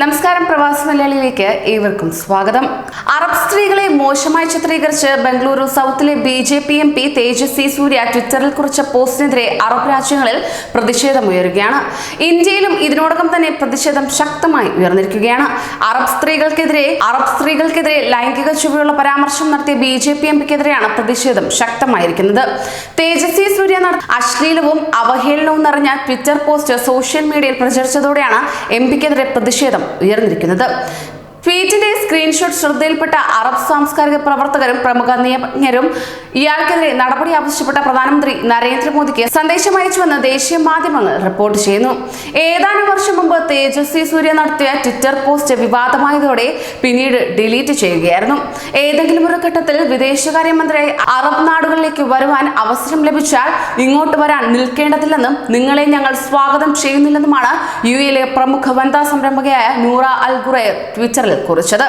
നമസ്കാരം പ്രവാസി മലയാളിയിലേക്ക് ഏവർക്കും സ്വാഗതം. അറബ് സ്ത്രീകളെ മോശമായി ചിത്രീകരിച്ച് Bengaluru സൗത്തിലെ B J P M P Tejasvi Surya ട്വിറ്ററിൽ കുറിച്ച പോസ്റ്റിനെതിരെ അറബ് രാജ്യങ്ങളിൽ പ്രതിഷേധമുയരുകയാണ് ഇന്ത്യയിലും ഇതിനോടകം തന്നെ പ്രതിഷേധം ശക്തമായി ഉയർന്നിരിക്കുകയാണ്. അറബ് സ്ത്രീകൾക്കെതിരെ അറബ് സ്ത്രീകൾക്കെതിരെ ലൈംഗിക ചുവയുള്ള പരാമർശം നടത്തിയ ബി ജെ പി എം പിക്കെതിരെയാണ് പ്രതിഷേധം ശക്തമായിരിക്കുന്നത്. തേജസ്വി സൂര്യ അശ്ലീലവും അവഹേളനവും നിറഞ്ഞ ട്വിറ്റർ പോസ്റ്റ് സോഷ്യൽ മീഡിയയിൽ പ്രചരിച്ചതോടെയാണ് എം പിക്കെതിരെ പ്രതിഷേധം ഉയർന്നിരിക്കുന്നത്. ട്വീറ്റിന്റെ സ്ക്രീൻഷോട്ട് ശ്രദ്ധയിൽപ്പെട്ട അറബ് സാംസ്കാരിക പ്രവർത്തകരും പ്രമുഖ നിയമജ്ഞരും ഇയാൾക്കെതിരെ നടപടി ആവശ്യപ്പെട്ട പ്രധാനമന്ത്രി നരേന്ദ്രമോദിക്ക് സന്ദേശം അയച്ചുവെന്ന് ദേശീയ മാധ്യമങ്ങൾ റിപ്പോർട്ട് ചെയ്യുന്നു. ഏതാനും വർഷം മുമ്പ് തേജസ്വി സൂര്യ നടത്തിയ ട്വിറ്റർ പോസ്റ്റ് വിവാദമായതോടെ പിന്നീട് ഡിലീറ്റ് ചെയ്യുകയായിരുന്നു. ഏതെങ്കിലും ഒരു ഘട്ടത്തിൽ വിദേശകാര്യമന്ത്രിയായി അറബ് നാടുകളിലേക്ക് വരുവാൻ അവസരം ലഭിച്ചാൽ ഇങ്ങോട്ട് വരാൻ നിൽക്കേണ്ടതില്ലെന്നും നിങ്ങളെ ഞങ്ങൾ സ്വാഗതം ചെയ്യുന്നില്ലെന്നുമാണ് യു എയിലെ പ്രമുഖ വനിതാ സംരംഭകയായ നൂറ അൽ ഖുറൈർ ട്വിറ്ററിൽ കുറിച്ചത്.